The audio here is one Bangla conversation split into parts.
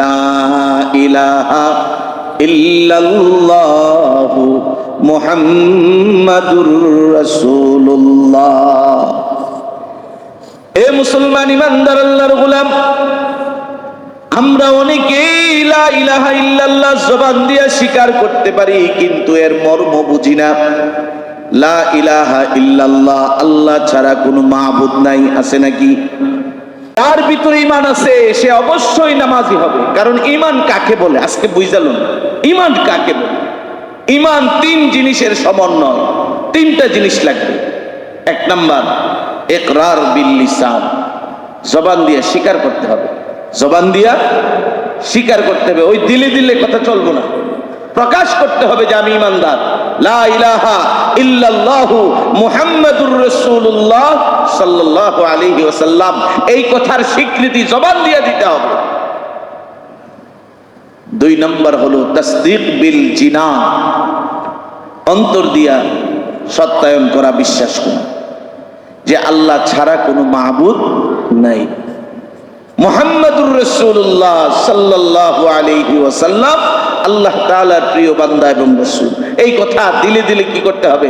লা ইলাহা ইল্লাল্লাহু মুহাম্মাদুর রাসূলুল্লাহ। এ মুসলমান ইমানদার আল্লাহর গোলাম, আমরা অনেকেই লা ইলাহা ইল্লাল্লাহ জবান দিয়ে স্বীকার করতে পারি, কিন্তু এর মর্ম বুঝি না। লা ইলাহা ইল্লাল্লাহ, আল্লাহ ছাড়া কোনো মাবুদ নাই, আছে নাকি? তার ভিতরে ইমান আছে, সে অবশ্যই নামাজি হবে। কারণ ইমান কাকে বলে? আজকে বুঝালুন ইমান কাকে বলে? ইমান তিন জিনিসের সমন্বয়। তিনটা জিনিস লাগবে। এক নাম্বার একরার বিল লিসান। জবান দিয়ে স্বীকার করতে হবে। জবান দিয়া স্বীকার করতে হবে। ওই দিলে দিলে কথা চলবো না। প্রকাশ করতে হবে যে আমি ইমানদার। লা ইলাহা এই কথার স্বীকৃতি জবান দিয়ে দিতে হবে। দুই নম্বর হলো তাসদিক বিল জিনা। অন্তর দিয়া সত্যায়ন করা বিশ্বাস করা। যে আল্লাহ ছাড়া কোনো মাহবুদ নাই। মোহাম্মদুর রসুল্লাহ সাল্লাহ আলহি ওয়াসাল্লাম আল্লাহ তাআলার প্রিয় বান্দা এবং রসুল। এই কথা দিলে দিলে কি করতে হবে?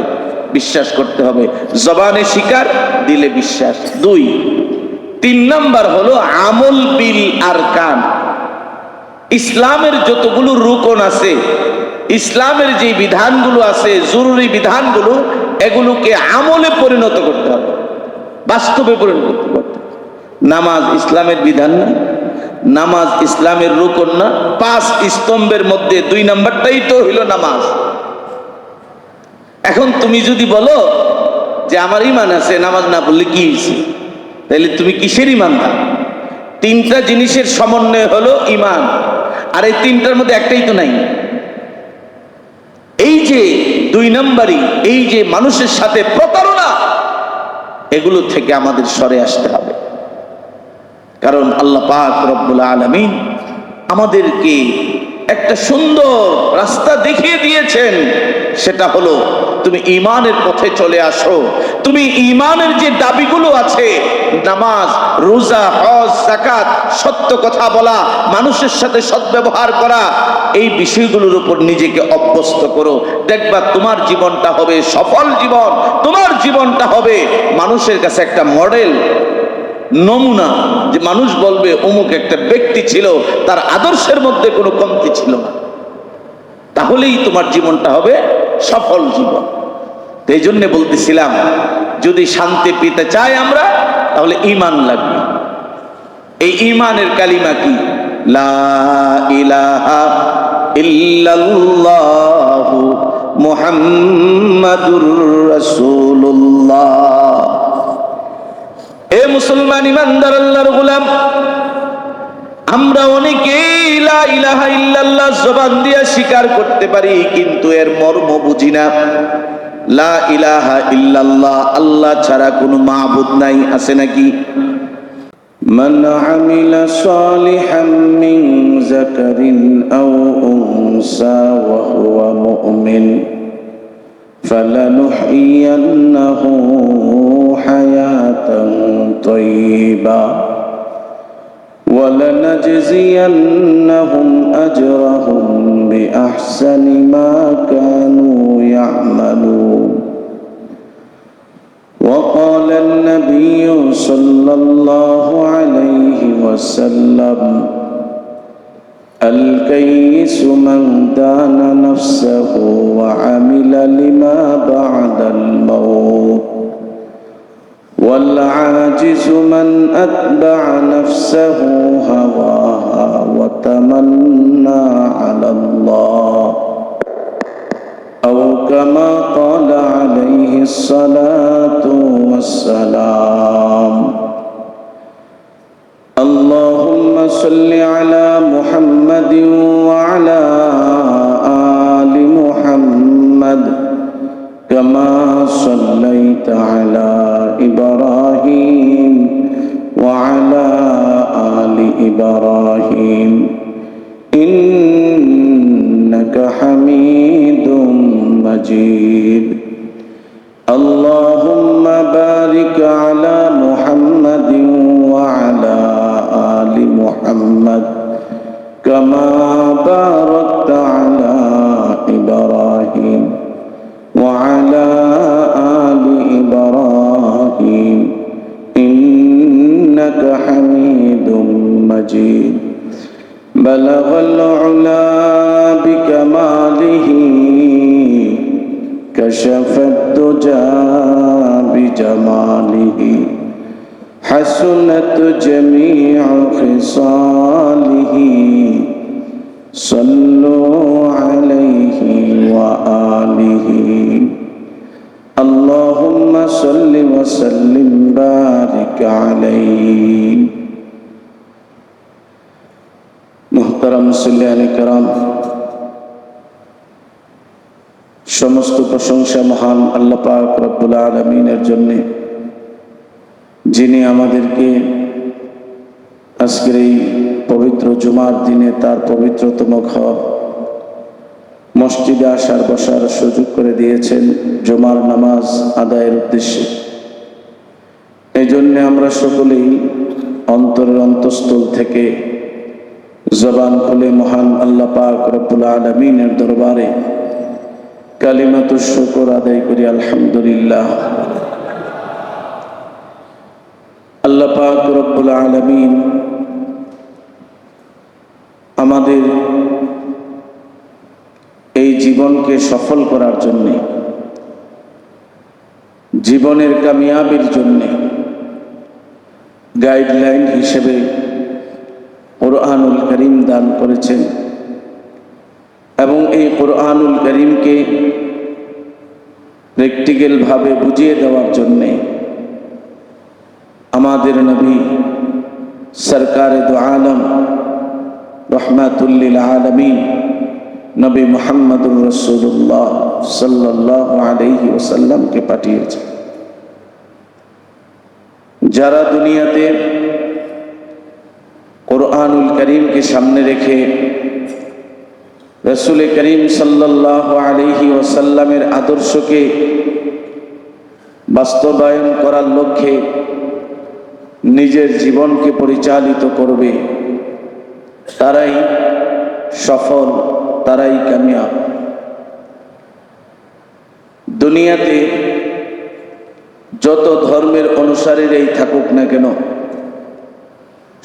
বিশ্বাস করতে হবে। জবানে শিকার, দিলে বিশ্বাস। দুই, তিন নাম্বার হলো আমল বিল আর কান ইসলামের যতগুলো রুকন আছে, ইসলামের যে বিধানগুলো আছে, জরুরি বিধানগুলো, এগুলোকে আমলে পরিণত করতে হবে। বাস্তবে পরিণত করতে হবে। নামাজ ইসলামের বিধান না। নামাজ ইসলামের রুকন না, পাঁচ স্তম্ভের মধ্যে দুই নাম্বারটাই তো হইল নামাজ। এখন তুমি যদি বলো যে আমার ইমান আছে, নামাজ না বললে কি হয়েছে? তাহলে তুমি কিসের ইমান ইমানদার? তিনটা জিনিসের সমন্বয় হলো ইমান। আর এই তিনটার মধ্যে একটাই তো নাই। এই যে দুই নম্বরই, এই যে মানুষের সাথে প্রতারণা, এগুলো থেকে আমাদের সরে আসতে হবে। কারণ আল্লাহ পাক রব্বুল আলমিন আমাদেরকে একটা সুন্দর রাস্তা দেখিয়ে দিয়েছেন। সেটা হলো, তুমি ইমানের পথে চলে আসো। তুমি ইমানের যে দাবিগুলো আছে, নামাজ, রোজা, হজ জাকাত সত্য কথা বলা, মানুষের সাথে সদ্ব্যবহার করা, এই বিষয়গুলোর উপর নিজেকে অভ্যস্ত করো। দেখবা, তোমার জীবনটা হবে সফল জীবন, তোমার জীবনটা হবে মানুষের কাছে একটা মডেল। নমুনা যে মানুষ বলবে, অমুক একটা ব্যক্তি ছিল, তার আদর্শের মধ্যে কোনো কমতি ছিল না। তাহলেই তোমার জীবনটা হবে সফল জীবন। এই জন্যে বলতেছিলাম, যদি শান্তি পেতে চাই আমরা, তাহলে ইমান লাগবে। এই ইমানের কালিমা কি? মুহাম্মাদুর রাসূলুল্লাহ। এ মুসলমান ইমানদার আল্লাহর গোলাম আমরা অনেকেই লা ইলাহা ইল্লাল্লাহ জবান দিয়ে স্বীকার করতে পারি কিন্তু এর মর্ম বুঝি না লা ইলাহা ইল্লাল্লাহ আল্লাহ ছাড়া কোনো মাবুদ নাই আছে নাকি من عمل صالحا من ذكر أو أنثى وهو مؤمن فلنحيينه حياة طيبة ولنجزينهم أجرهم بأحسن ما كانوا يعملون. وقال النبي صلى الله عليه وسلم الكيس من دان نفسه وعمل لما بعد الموت. والعاجز من أتبع نفسه هواها وتمنى على الله. أو كما قال عليه الصلاة والسلام مجيد بلغ العلا بكماله كشف الدجى بجماله حسنت جميع خصاله صلوا عليه وآله اللهم صل وسلم بارك عليه মোহতারাম কারাম, সমস্ত প্রশংসা মহান আল্লাহ পাক রব্বুল আলমিনের জন্যে, যিনি আমাদেরকে আজকের এই পবিত্র জুমার দিনে তার পবিত্রতম ঘর মসজিদে আসার বসার সুযোগ করে দিয়েছেন জুমার নামাজ আদায়ের উদ্দেশ্যে। এই জন্যে আমরা সকলেই অন্তরের অন্তঃস্থল থেকে জবান খুলে মহান আল্লাহ পাক রব্বুল আলমিনের দরবারে কালিমাতুর শুকর আদায় করি, আলহামদুলিল্লাহ। আল্লাহ পাক রব্বুল আলমিন আমাদের এই জীবনকে সফল করার জন্যে, জীবনের কামিয়াবির জন্যে গাইডলাইন হিসেবে কোরআনুল করিম দান করেছেন। এবং এই কোরআনুল করিমকে প্র্যাকটিক্যালভাবে বুঝিয়ে দেওয়ার জন্যে আমাদের নবী সরকার দু আলম রহমাতুল্লিল আলমিন নবী মোহাম্মদুর রসুল্লাহ সাল্লাহ আলহি ওসাল্লামকে পাঠিয়েছে যারা দুনিয়াতে কোরআনুল করিমকে সামনে রেখে রসুল করিম সাল্লাহ আলহি ওসাল্লামের আদর্শকে বাস্তবায়ন করার লক্ষ্যে নিজের জীবনকে পরিচালিত করবে। তারাই সফল, তারাই কামিয়াব। দুনিয়াতে যত ধর্মের অনুসারীরাই থাকুক না কেন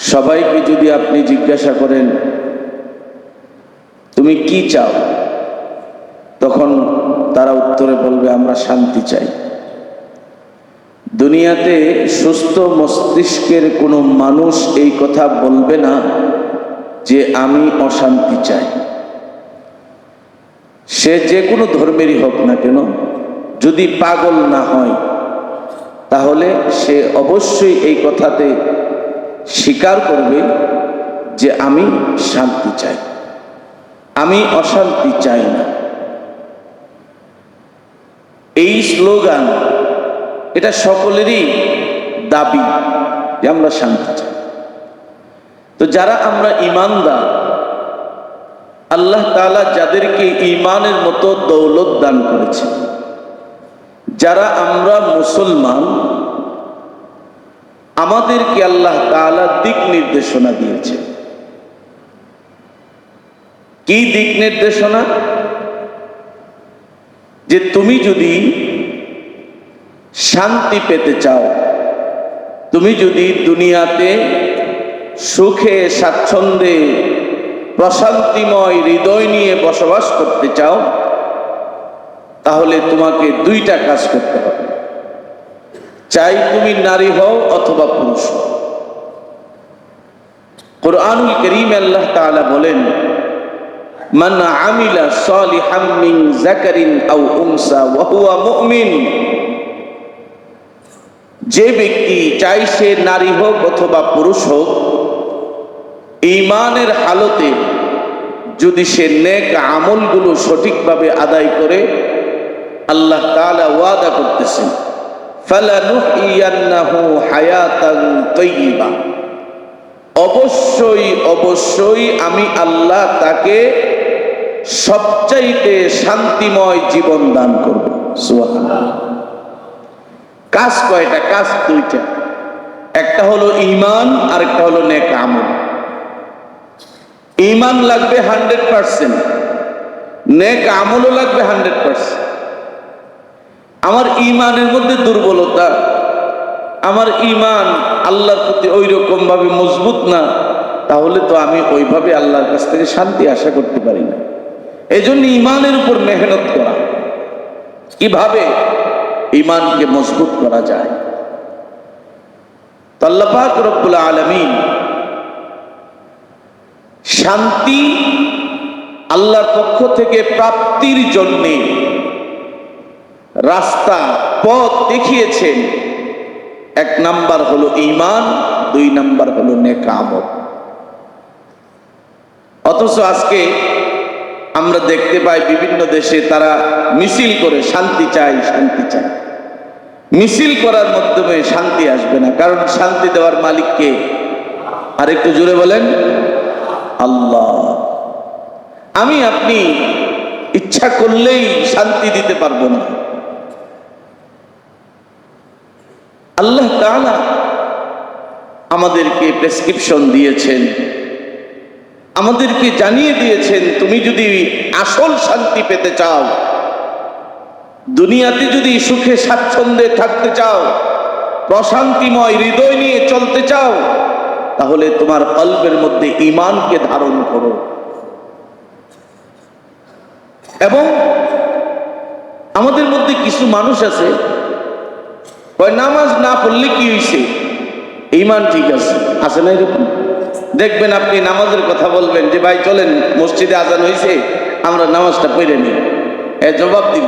সবাইকে যদি আপনি জিজ্ঞাসা করেন, তুমি কি চাও? তখন তারা উত্তরে বলবে, আমরা শান্তি চাই। দুনিয়াতে সুস্থ মস্তিষ্কের কোনো মানুষ এই কথা বলবে না যে, আমি অশান্তি চাই। সে যে কোনো ধর্মেরই হোক না কেন, যদি পাগল না হয়, তাহলে সে অবশ্যই এই কথাতে স্বীকার করবে যে আমি শান্তি চাই। আমি অশান্তি চাই না। এই স্লোগান, এটা সকলেরই দাবি যে আমরা শান্তি চাই। তো যারা আমরা ইমানদার, আল্লাহ তালা যাদেরকে ইমানের মতো দৌলত দান করেছে যারা আমরা মুসলমান আমাদেরকে আল্লাহ তালা দিক নির্দেশনা দিয়েছে। কি দিক নির্দেশনা? যে তুমি যদি শান্তি পেতে চাও, তুমি যদি দুনিয়াতে সুখে, স্বাচ্ছন্দ্যে, প্রশান্তিময় হৃদয় নিয়ে বসবাস করতে চাও, তাহলে তোমাকে দুইটা কাজ করতে হবে। চাই তুমি নারী হও অথবা পুরুষ হও। কোরআনুল করিম আল্লাহ তাআলা বলেন, মান আমিলা সালিহাম মিন যাকারিন আও উনসা ওয়া হুয়া মুমিন। যে ব্যক্তি চাই সে নারী হোক অথবা পুরুষ হোক ইমানের হালতে যদি সে নেক আমলগুলো সঠিকভাবে আদায় করে, আল্লাহ তাআলা ওয়াদা করতেছেন। অবশ্যই অবশ্যই আমি আল্লাহ তাকে সবচাইতে শান্তিময় জীবন দান করব। কাজ কয়টা? কাজ দুইটা। একটা হলো ইমান আর একটা হলো নেক আমল। ইমান লাগবে হান্ড্রেড পার্সেন্ট, নেক আমলও লাগবে হান্ড্রেড পার্সেন্ট। আমার ইমানের মধ্যে দুর্বলতা, আমার ইমান আল্লাহর প্রতি ওই রকম ভাবে মজবুত না, তাহলে তো আমি ওইভাবে আল্লাহর কাছ থেকে শান্তি আশা করতে পারি না। এই জন্য ইমানের উপর মেহনত করা, কীভাবে ইমানকে মজবুত করা যায়? তো আল্লাহ পাক রব্বুল আলমিন শান্তি আল্লাহর পক্ষ থেকে প্রাপ্তির জন্যে রাস্তা, পথ দেখিয়েছেন। এক নাম্বার হলো ঈমান, দুই নাম্বার হলো নেকামত। অথচ আজকে আমরা দেখতে পাই বিভিন্ন দেশে তারা মিছিল করে শান্তি চাই শান্তি চাই মিছিল করার মাধ্যমে শান্তি আসবে না, কারণ শান্তি দেওয়ার মালিককে আর একটু জুড়ে বলেন, আল্লাহ। আমি আপনি ইচ্ছা করলেই শান্তি দিতে পারব না। আল্লাহ তাআলা আমাদেরকে প্রেসক্রিপশন দিয়েছেন। আমাদেরকে জানিয়ে দিয়েছেন, তুমি যদি আসল শান্তি পেতে চাও, দুনিয়াতে যদি সুখে স্বাচ্ছন্দ্যে থাকতে চাও, প্রশান্তিময় হৃদয় নিয়ে চলতে চাও, তাহলে তোমার কল্পের মধ্যে ইমানকে ধারণ করো। এবং আমাদের মধ্যে কিছু মানুষ আছে কয়, নামাজ না পড়লে কি হয়েছে ইমান ঠিক আছে আছে না এরকম? দেখবেন আপনি নামাজের কথা বলবেন যে, ভাই, চলেন, মসজিদে আজান হয়েছে আমরা নামাজটা পড়ে নিই। এ জবাব দিব।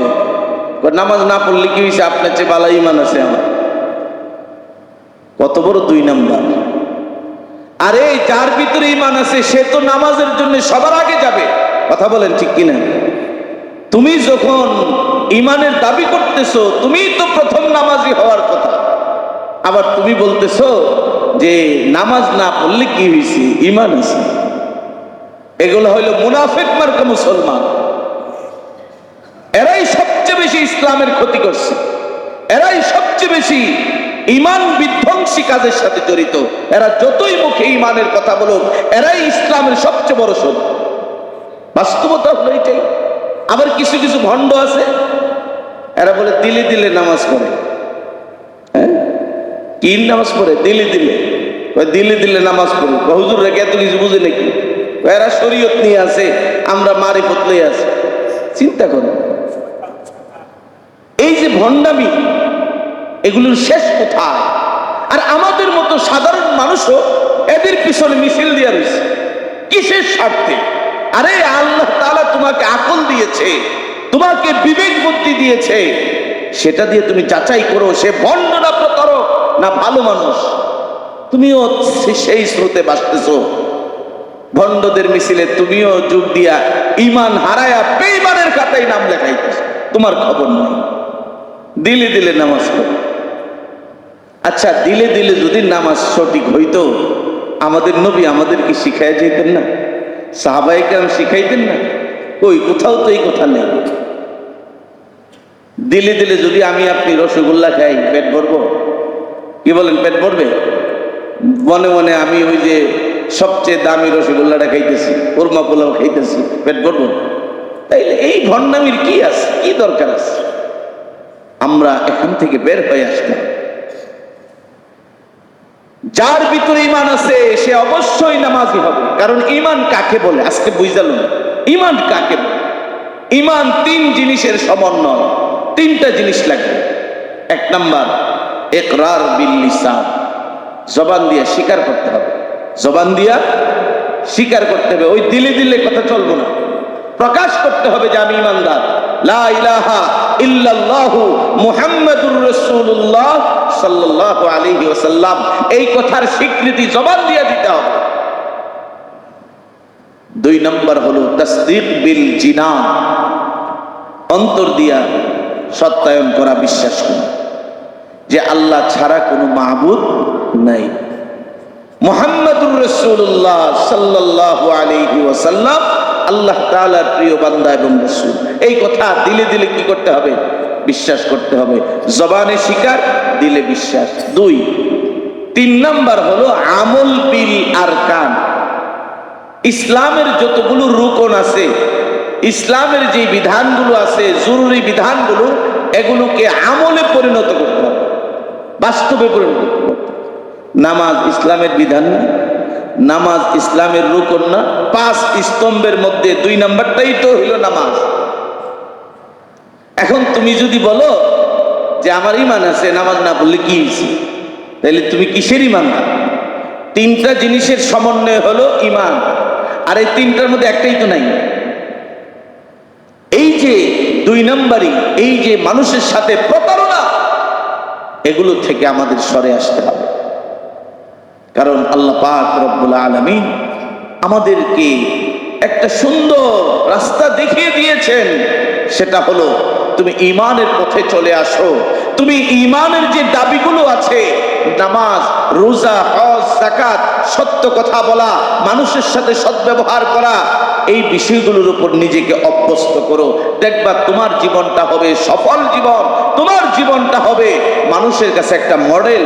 নামাজ না পড়লে কি হয়েছে আপনার চেয়ে বালা ইমান আছে আমার। কত বড় দুই নাম্বার। আরে, যার ভিতরে ইমান আছে, সে তো নামাজের জন্য সবার আগে যাবে। কথা বলেন ঠিক কিনা? তুমি যখন ইমানের দাবি করতেছ তুমি তো প্রথম নামাজি হওয়ার কথা। আবার তুমি বলতেছ যে নামাজ না পড়লে কি হয়েছে ইমান আছে এগুলো হইল মুনাফেক মার্কা মুসলমান। এরাই সবচেয়ে বেশি ইসলামের ক্ষতি করছে। এরাই সবচেয়ে বেশি ইমান বিধ্বংসী কাজের সাথে জড়িত। এরা যতই মুখে ইমানের কথা বলুক, এরাই ইসলামের সবচেয়ে বড় শোধ বাস্তবতা হলো এটাই। আবার কিছু কিছু ভণ্ড আছে, এরা বলে দিলে দিলে নামাজ পড়ে। হ্যাঁ? কি নামাজ পড়ে? দিলে দিলে। দিলে দিলে নামাজ পড়ে। হুজুর রেখে এত কিছু বুঝে নাকি? এরা শরীয়ত নিয়ে আছে, আমরা মারি পতলে আছি। চিন্তা করো। এই যে ভণ্ডামি, এগুলোর শেষ কোথায়? আর আমাদের মতো সাধারণ মানুষও এদের পিছনে মিছিল দিয়া রয়েছে। কিসের স্বার্থে? আরে আল্লাহ তালা তোমাকে আকল দিয়েছে, তোমাকে বিবেক বুদ্ধি দিয়েছে। সেটা দিয়ে তুমি যাচাই করো, সে ভণ্ড না না ভালো মানুষ। তুমিও সেই স্রোতে বাঁচতেছো। ভণ্ডদের মিছিলে তুমিও যোগ দিয়া ইমান হারায়া বেইমানের খাতায় নাম লেখাইতেছ। তোমার খবর নাই। দিলে দিলে নামাজ আচ্ছা দিলে দিলে যদি নামাজ সঠিক হইতো, আমাদের নবী আমাদেরকে শিখাই যেতেন না? সাহাবাইকে আমি শিখাইতেন না। ওই কোথাও তো এই কথা নেই। দিলে দিলে যদি আমি আপনি রসগোল্লা খাই, পেট ভরবো? কি বলেন, পেট ভরবে? মনে মনে আমি ওই যে সবচেয়ে দামি রসগোল্লাটা খাইতেছি, কোরমা পোলাও খাইতেছি, পেট ভরবো? তাইলে এই ভণ্ডামির কি আছে? কি দরকার আছে? আমরা এখান থেকে বের হয়ে আসতাম। যার ভিতরে ইমান আছে, সে অবশ্যই নামাজি হবে। কারণ ইমান কাকে বলে? আজকে বুঝালুন ইমান কাকে বলে? ইমান তিন জিনিসের সমন্বয় তিনটা জিনিস লাগবে। এক নাম্বার একরার বিল লিসান। জবান দিয়া স্বীকার করতে হবে। জবান দিয়া স্বীকার করতে হবে। ওই দিলে দিলে কথা চলবো না। প্রকাশ করতে হবে যে আমি ইমানদার লা ইল্লাল্লাহু মুহাম্মাদুর রাসূলুল্লাহ সাল্লাল্লাহু আলাইহি ওয়াসাল্লাম। এই কথার স্বীকৃতি জবান দিয়ে দিতে হবে। দুই নম্বর হলো তাসদিক বিল জিনান। অন্তর দিয়া সত্যায়ন করা বিশ্বাস যে আল্লাহ ছাড়া কোনো মাহবুদ নাই। মোহাম্মদুর রসুল্লাহ সাল্লাল্লাহু আলাইহি ওয়াসাল্লাম আল্লাহ তাআলার প্রিয় বান্দা এবং রসুল। এই কথা দিলে দিলে কি করতে হবে? বিশ্বাস করতে হবে। জবানে শিকার, দিলে বিশ্বাস। দুই, তিন নাম্বার হলো আমল বিল আর কান ইসলামের যতগুলো রুকন আছে, ইসলামের যে বিধানগুলো আছে, জরুরি বিধানগুলো, এগুলোকে আমলে পরিণত করতে হবে। বাস্তবে পরিণত করতে হবে। নামাজ ইসলামের বিধান না। নামাজ ইসলামের রুকন না, পাঁচ স্তম্ভের মধ্যে দুই নাম্বারটাই তো হইল নামাজ। এখন তুমি যদি বলো যে আমার ইমান আছে, নামাজ না পড়লে কি হয়েছে তাহলে তুমি কিসের ইমান? না তিনটা জিনিসের সমন্বয় হলো ইমান। আর এই তিনটার মধ্যে একটাই তো নাই। এই যে দুই নম্বরই, এই যে মানুষের সাথে প্রতারণা, এগুলো থেকে আমাদের সরে আসতে হবে। কারণ আল্লাহ পাক রব্বুল আলমিন আমাদেরকে একটা সুন্দর রাস্তা দেখিয়ে দিয়েছেন। সেটা হলো, তুমি ইমানের পথে চলে আসো। তুমি ইমানের যে দাবিগুলো আছে, নামাজ, রোজা, হজ জাকাত সত্য কথা বলা, মানুষের সাথে সদ্ব্যবহার করা, এই বিষয়গুলোর উপর নিজেকে অভ্যস্ত করো। দেখবা, তোমার জীবনটা হবে সফল জীবন। তোমার জীবনটা হবে মানুষের কাছে একটা মডেল,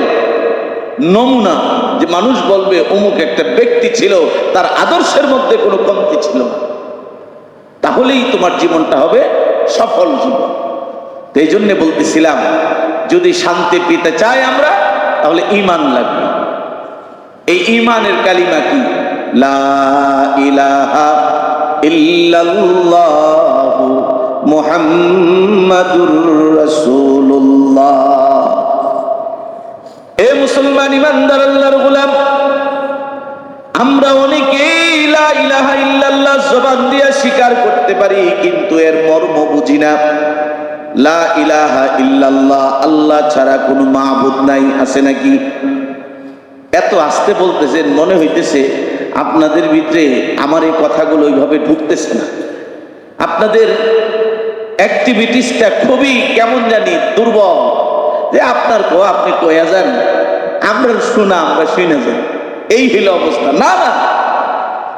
নমুনা। যে মানুষ বলবে, অমুক একটা ব্যক্তি ছিল, তার আদর্শের মধ্যে কোনো কমতি ছিল না। তাহলেই তোমার জীবনটা হবে সফল জীবন। তো এই জন্যে বলতেছিলাম, যদি শান্তি পেতে চাই আমরা, তাহলে ইমান লাগবে। এই ইমানের কালিমা কি? লা এ মুসলমান ইমানদার জবান দিয়ে স্বীকার করতে পারি, কিন্তু এর মর্ম বুঝি না। লা ইলাহা ইল্লাল্লাহ, আল্লাহ ছাড়া কোনো মাহবুদ নাই, আছে নাকি? এত আস্তে বলতেছেন, মনে হইতেছে আপনাদের ভিতরে আমার এই কথাগুলো ওইভাবে ঢুকতেছে না। আপনাদের অ্যাক্টিভিটিসটা খুবই কেমন জানি দুর্বল। যে আপনার কো, আপনি কয়া যান? আমরা শোনা, আমরা শুনে যাই। এই হইল অবস্থা। না না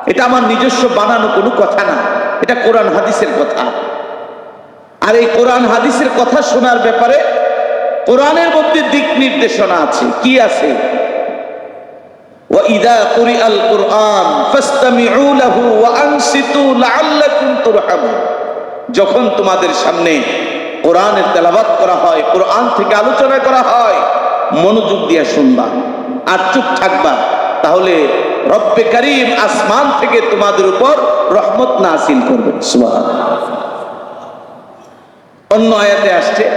এটা আমার নিজস্ব বানানো কোনো কথা না এটা কোরআন হাদিসের কথা আর এই কোরআন হাদিসের কথা শোনার ব্যাপারে কোরআনের মধ্যে দিক নির্দেশনা আছে কি আছে وَإِذَا قُرِئَ الْقُرْآنُ فَاسْتَمِعُوا لَهُ وَأَنصِتُوا لَعَلَّكُمْ تُرْحَمُونَ যখন তোমাদের সামনে কোরআনের তেলাবাত করা হয় কোরআন থেকে আলোচনা করা হয় মনোযোগ দিয়ে শুনবা আর চুপ থাকবা তাহলে রব্বে করিম আসমান থেকে তোমাদের উপর রহমত নাসিল করবে। অন্য আয়াতে আসছে,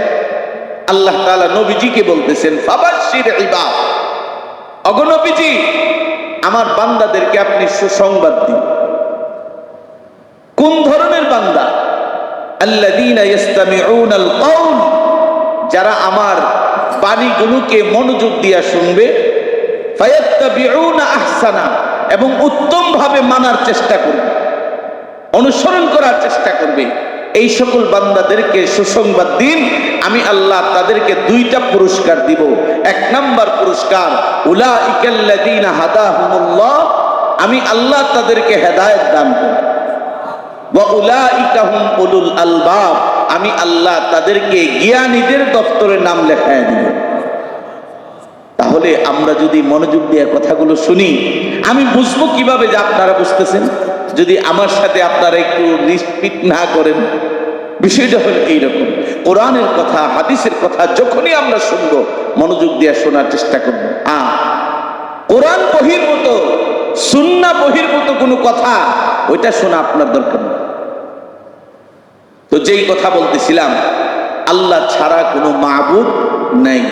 আল্লাহ তাআলা নবীজিকে বলতেছেন, ফাবাশশির ইবাদ। অগনবীজি আমার বান্দাদেরকে আপনি সুসংবাদ দিন। কোন ধরনের বান্দা? যারা আমার বাণীগুলোকে মনোযোগ দিয়া শুনবে আহসানা, এবং উত্তম ভাবে মানার চেষ্টা করবে, অনুসরণ করার চেষ্টা করবে। এই সকল বান্দাদেরকে সুসংবাদ দিন, আমি আল্লাহ তাদেরকে দুইটা পুরস্কার দিব। এক নাম্বার পুরস্কার হাদাহুমুল্লাহ, আমি আল্লাহ তাদেরকে হেদায়েত দান করব। আমি আল্লাহ তাদেরকে জ্ঞানীদের দপ্তরে নাম লেখায় দিব। তাহলে আমরা যদি মনোযোগ দিয়ে কথাগুলো শুনি, আমি বুঝব কীভাবে যে আপনারা বুঝতেছেন। যদি আমার সাথে আপনারা একটু রিসপিট না করেন, বিষয়টা হলো এইরকম। কোরআনের কথা, হাদিসের কথা যখনই আমরা শুনব, মনোযোগ দিয়ে শোনার চেষ্টা করব। আ, কোরআন বহির্ভূত সুন্না বহির্ভূত কোনো কথা, ওইটা শোনা আপনার দরকার নেই তো যেই কথা বলতেছিলাম, আল্লাহ ছাড়া কোনো মাহবুব নেই।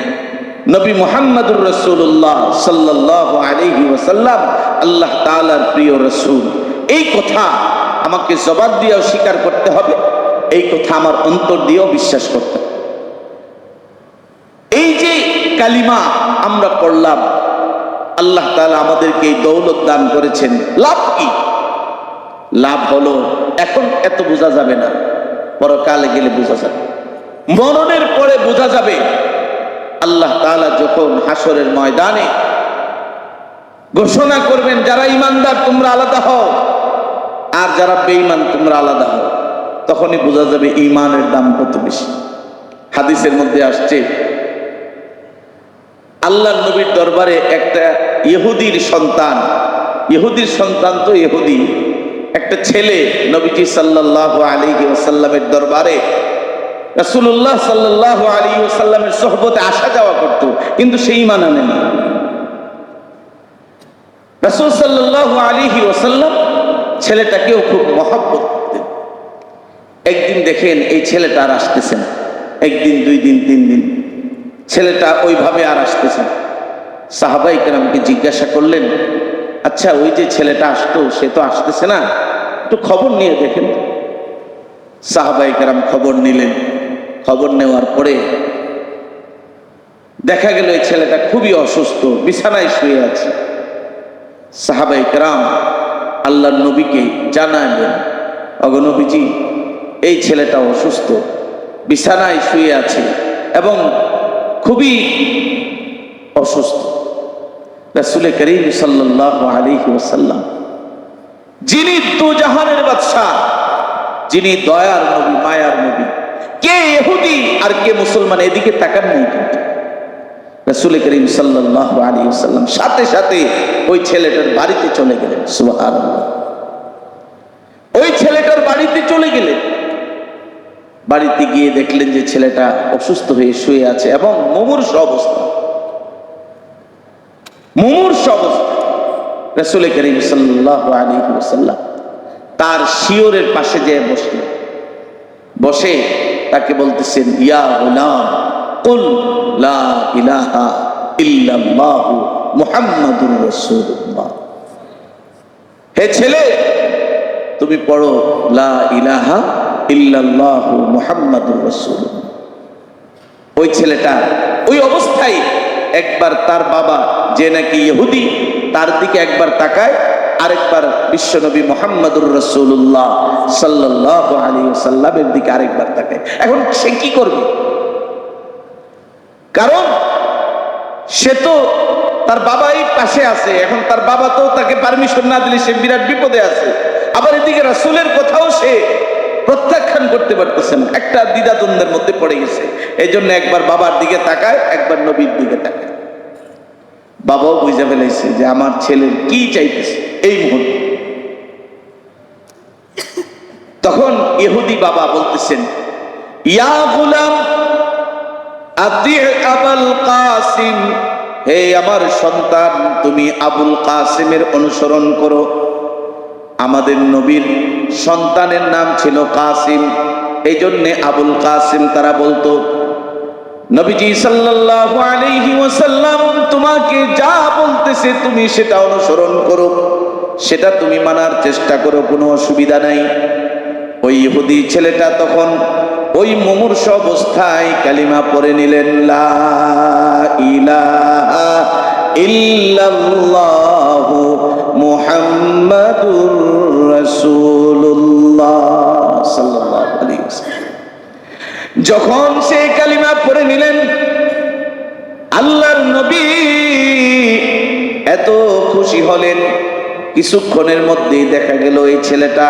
নবী মোহাম্মদুর রসুল্লাহ সাল্লাহ আলহি ওসাল্লাম আল্লাহ তালার প্রিয় রসুল। এই কথা আমাকে জবাব দিয়েও স্বীকার করতে হবে, এই কথা আমার অন্তর দিয়েও বিশ্বাস করতে হবে। এই যে কালিমা আমরা পড়লাম, আল্লাহ তাআলা আমাদেরকে এই দৌলত দান করেছেন। লাভ কি? লাভ হলো, এখন এত বোঝা যাবে না, পরকালে গেলে বোঝা যাবে। মরণের পরে বোঝা যাবে আল্লাহ তালা যখন হাসরের ময়দানে ঘোষণা করবেন, যারা ইমানদার তোমরা আলাদা হও। আর যারা বেঈমান, তোমরা আলাদা হও। তখনই বোঝা যাবে ইমানের দাম কত বেশি। হাদিসের মধ্যে আসছে আল্লাহ নবীর দরবারে একটা ইহুদির সন্তান ইহুদির সন্তান তো ইহুদি, একটা ছেলে নবীজি সাল্লাল্লাহু আলাইহি ওয়াসাল্লামের দরবারে রাসূলুল্লাহ সাল্লাল্লাহু আলাইহি ওয়াসাল্লামের সোহবতে আসা যাওয়া করত, কিন্তু সেই ইমান আনেনি। রাসূল সাল্লাল্লাহু আলাইহি ওয়াসাল্লাম ছেলেটাকেও খুব মহব্বত একদিন দেখেন এই ছেলেটা আর আসতেছে না। একদিন, দুই দিন, তিন দিন ছেলেটা ওইভাবে আর আসতেছে না। সাহাবাই কেরামকে জিজ্ঞাসা করলেন আচ্ছা ওই যে ছেলেটা আসতো, সে তো আসতেছে না? একটু খবর নিয়ে দেখেন। সাহাবাই কেরাম খবর নিলেন। খবর নেওয়ার পরে দেখা গেল এই ছেলেটা খুবই অসুস্থ, বিছানায় শুয়ে আছে। সাহাবাই কেরাম আল্লাহ নবীকে জানালেন অগনবীজি এই ছেলেটা অসুস্থ, বিছানায় শুয়ে আছে এবং খুবই অসুস্থ। রাসুল করিম সাল্লাহ যিনি দু জাহানের বাদশাহ, যিনি দয়ার নবী, মায়ার নবী কে এহুদি আর কে মুসলমান এদিকে তাকান নাই কিন্তু। রাসুল করিম সাল্লাহ আলী সাথে সাথে ওই ছেলেটার বাড়িতে চলে গেলেন। সুবাহ ওই ছেলেটার বাড়িতে চলে গেলেন। বাড়িতে গিয়ে দেখলেন যে ছেলেটা অসুস্থ হয়ে শুয়ে আছে এবং মুমূর্ষ অবস্থা। মুমূর্ষ অবস্থা। রসুল করিম সাল্লাহ আলী তার শিওরের পাশে যেয়ে বসলেন। বসে তাকে বলতেছেন, ইয়া গোলাম, কুল লা ইলাহা ইল্লাল্লাহ মুহাম্মাদুর রাসূলুল্লাহ। হে ছেলে, তুমি পড়ো, লা ইলাহা ইল্লাল্লাহ মুহাম্মাদুর রাসূলুল্লাহ। ওই ছেলেটা ওই অবস্থায় একবার তার বাবা, যে নাকি ইহুদি, তার দিকে একবার তাকায় আরেকবার বিশ্বনবী মোহাম্মদুর রসুল্লাহ সাল্লাহ আলী সাল্লামের দিকে আরেকবার তাকে এখন সে কি করবে? কারণ সে তো তার বাবাই পাশে আছে, এখন তার বাবা তো তাকে পারমিশন না দিলে সে বিরাট বিপদে আছে। আবার এদিকে রাসুলের কথাও সে প্রত্যাখ্যান করতে পারতেছে না। একটা দ্বিধাদ্বন্দ্বের মধ্যে পড়ে গেছে। এই জন্য একবার বাবার দিকে তাকায়, একবার নবীর দিকে তাকায়। বাবাও বুঝে ফেলেছে যে আমার ছেলের কি চাইতেছে এই মুহূর্তে। তখন ইহুদি বাবা বলতেছেন, ইয়া গুলাম কাসিম, হে আমার সন্তান, তুমি আবুল কাসিমের অনুসরণ করো। আমাদের নবীর সন্তানের নাম ছিল কাসিম এই জন্যে আবুল কাসিম তারা বলতো নবীজি সাল্লাল্লাহু আলাইহি ওয়াসাল্লাম তোমাকে যা বলতেছে তুমি সেটা অনুসরণ করো। সেটা তুমি মানার চেষ্টা করো, কোনো অসুবিধা নাই। ওই ইহুদি ছেলেটা তখন ওই মুমূর্ষ অবস্থায় কালিমা পড়ে নিলেন, লা ইলাহা ইল্লাল্লাহু মুহাম্মাদুর রাসূলুল্লাহ সাল্লাল্লাহু যখন সে কালিমা পড়ে নিলেন, আল্লাহর নবী এত খুশি হলেন। কিছুক্ষণের মধ্যেই দেখা গেল এই ছেলেটা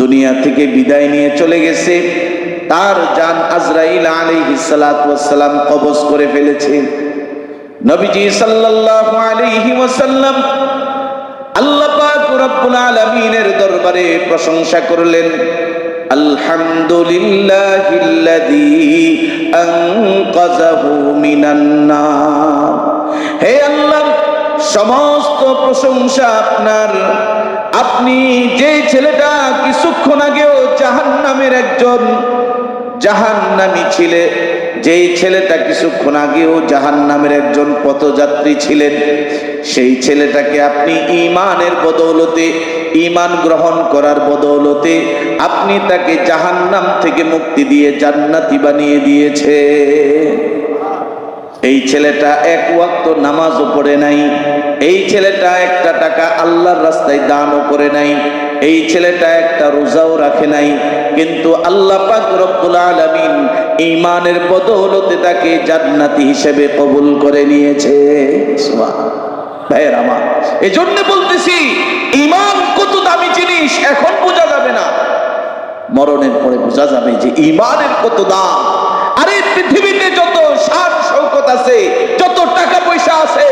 দুনিয়া থেকে বিদায় নিয়ে চলে গেছে। তার জান আজরাইল আলাইহিস সালাতু ওয়াসসালাম কবজ করে ফেলেছে। নবীজি সাল্লাল্লাহু আলাইহি ওয়াসাল্লাম আল্লাহ পাক দরবারে প্রশংসা করলেন। আলহামদুলিল্লাহিল্লাযী أنقذه من النار হে আল্লাহ সমস্ত প্রশংসা আপনার। আপনি যে ছেলেটা কিছুক্ষণ আগেও জাহান্নামের একজন জাহান্নামী ছিলে যেই ছেলেটা কিছুক্ষণ আগেও জাহান নামের একজন পথযাত্রী ছিলেন, সেই ছেলেটাকে আপনি ইমানের বদৌলতে ইমান গ্রহণ করার বদৌলতে আপনি তাকে জাহান্নাম থেকে মুক্তি দিয়ে জান্নাতি বানিয়ে দিয়েছে। এই ছেলেটা এক ওয়াক্ত নামাজও পড়ে নাই। এই ছেলেটা একটা টাকা আল্লাহর রাস্তায় দানও করে নাই। এই ছেলেটা একটা রোজাও রাখে নাই। কিন্তু আল্লাহ পাক রব্বুল আলামিন ইমানের বদৌলতে তাকে জান্নাতি হিসেবে কবুল করে নিয়েছে। ভাইয়ের আমার বলতেছি ইমান কত দামি জিনিস এখন বোঝা যাবে না। মরণের পরে বোঝা যাবে যে ইমানের কত দাম। আরে পৃথিবীতে যত সার শৌকত আছে, যত টাকা পয়সা আছে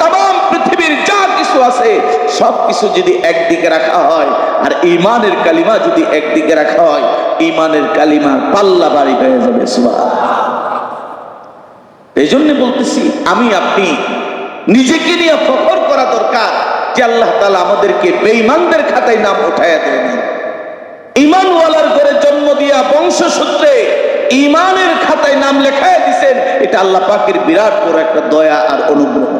তাম পৃথিবীর যা কিছু আছে, সব কিছু যদি একদিকে রাখা হয়, আর ইমানের কালিমা যদি একদিকে রাখা হয় ইমানের কালিমার পাল্লা বাড়ি হয়ে যাবে এই জন্য বলতেছি, আমি, আপনি নিজেকে নিয়ে ফখর করা দরকার যে আল্লাহ তালা আমাদেরকে বেঈমানদের খাতায় নাম উঠাইয়া দেয়নি ইমানওয়ালার ঘরে জন্ম দিয়া বংশসূত্রে ইমানের খাতায় নাম লেখায় দিছেন, এটা আল্লাহ পাকের বিরাট বড় একটা দয়া আর অনুগ্রহ।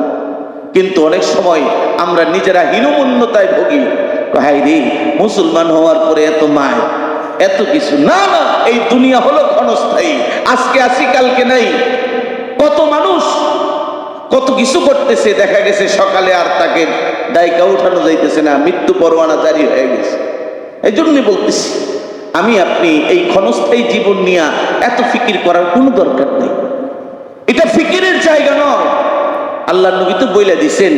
কিন্তু অনেক সময় আমরা নিজেরা হীনমন্যতায় ভুগি। হাই রে, মুসলমান হওয়ার পরে এত মায়, এত কিছু। না না, এই দুনিয়া হলো ক্ষণস্থায়ী, আজকে আসি কালকে নাই। কত মানুষ কত কিছু করতেছে, দেখা গেছে সকালে আর তাকে দায়িকা উঠানো যাইতেছে না, মৃত্যু পরোয়ানা জারি হয়ে গেছে। এই জন্যই বলতেছি। আমি, আপনি এই ক্ষণস্থায়ী জীবন নিয়ে এত ফিকির করার কোনো দরকার নেই। এটা ফিকিরের জায়গা নয়। আল্লাহ নবী তো বইলা দিছেন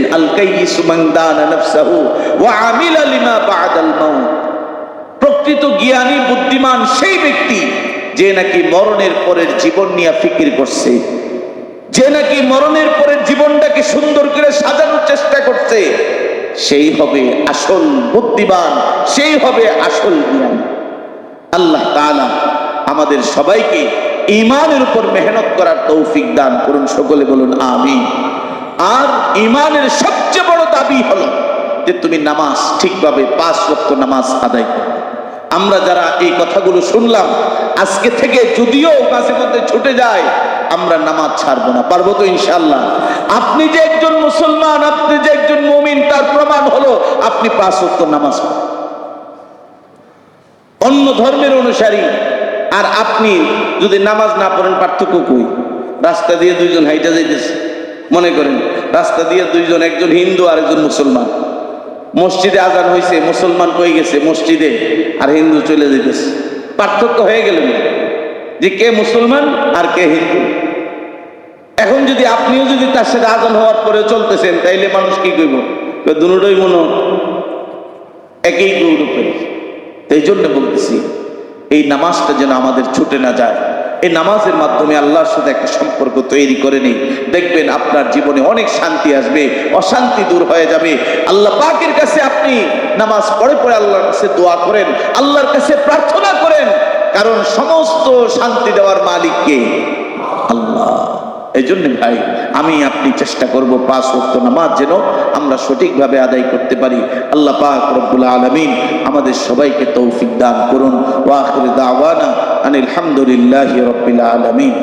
প্রকৃত জ্ঞানী, বুদ্ধিমান সেই ব্যক্তি যে নাকি মরণের পরের জীবন নিয়ে ফিকির করছে। যে নাকি মরণের পরের জীবনটাকে সুন্দর করে সাজানোর চেষ্টা করছে, সেই হবে আসল বুদ্ধিমান, সেই হবে আসল জ্ঞান। আল্লাহ তাআলা আমাদের সবাইকে ইমানের উপর মেহনত করার তৌফিক দান করুন সকলে বলুন আমি আর ইমানের সবচেয়ে বড় দাবি হলো যে তুমি নামাজ ঠিকভাবে পাঁচ ওয়াক্ত নামাজ আদায় করো। আমরা যারা এই কথাগুলো শুনলাম, আজকে থেকে যদিও মাঝে মধ্যে ছুটে যায়, আমরা নামাজ ছাড়বো না, পারব তো ইনশাল্লাহ আপনি যে একজন মুসলমান, আপনি যে একজন মুমিন, তার প্রমাণ হলো আপনি পাঁচ ওয়াক্ত নামাজ পড়েন। অন্য ধর্মের অনুসারী। আর আপনি যদি নামাজ না পড়েন, পার্থক্য কই? রাস্তা দিয়ে দুইজন হাইটা যাইতেছে। মনে করেন, রাস্তা দিয়ে দুইজন, একজন হিন্দু আর একজন মুসলমান। মসজিদে আজান হয়েছে মুসলমান কই গেছে? মসজিদে, আর হিন্দু চলে যেতেছে পার্থক্য হয়ে গেল যে কে মুসলমান আর কে হিন্দু। এখন যদি আপনিও যদি তার সাথে আজান হওয়ার পরে চলতেছেন, তাইলে মানুষ কি কইব? দুটোই মনে একই গৌরবের এই জন্য বলতেছি, এই নামাজটা যেন আমাদের ছুটে না যায়। এই নামাজের মাধ্যমে আল্লাহর সাথে একটা সম্পর্ক তৈরি করে নেই। দেখবেন আপনার জীবনে অনেক শান্তি আসবে, অশান্তি দূর হয়ে যাবে। আল্লাহ পাকের কাছে আপনি নামাজ পড়ে পড়ে আল্লাহর কাছে দোয়া করেন, আল্লাহর কাছে প্রার্থনা করেন। কারণ সমস্ত শান্তি দেওয়ার মালিককে আল্লাহ। এই জন্য ভাই, আমি আপনি চেষ্টা করব পাঁচ ওয়াক্ত নামাজ যেন আমরা সঠিকভাবে আদায় করতে পারি। আল্লাহ পাক রব্বুল আলমিন আমাদের সবাইকে তৌফিক দান করুন। ওয়া আখির দাওয়ানা আনিল হামদুলিল্লাহি আলামিন।